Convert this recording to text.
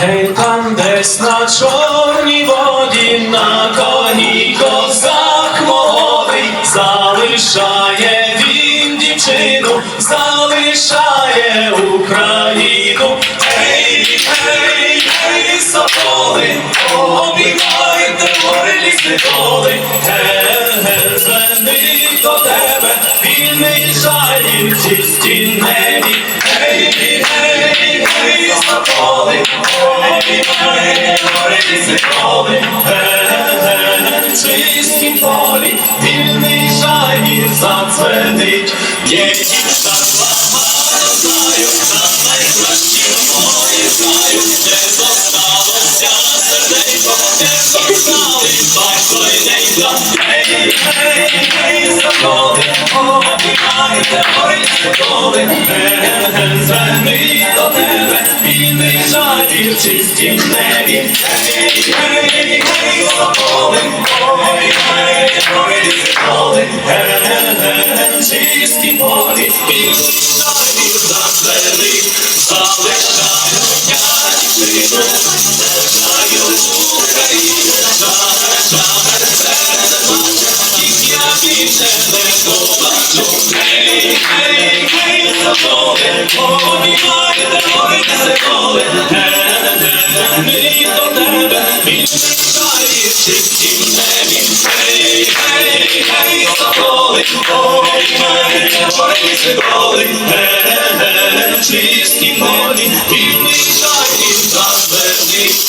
Гей, там десь на чорній воді, на коні козак молодий, залишає він дівчину, залишає Україну. Гей, гей, гей, соколи, обіймайте горі соколи, ге, звени до тебе, вільний жаль в чистій соколи, ге, в чистім полі, вільний жаль зацвенить, є дівчата багато знаю, та найкращі мої знаю, де зосталося серденько, де зостали батько й ненька. Гей, гей, гей, соколи, обіймайте горі соколи, ге, звени до жаль в чистім небі. Гей, гей, гей, соколи, обіймайте горі соколи, ге, в чистім полі, вільний жаль зацвели, залишаю я дівчину, залишаю Україну, шамер, це їх я більше не побачу. Гей, гей, гей, заболи, обіймайте, горите секоли, мені до тебе, він мішає чистім небі. Гей, гей, гей, заболи, обіймайте, горите секоли, чисті полі, він мішає зазвели.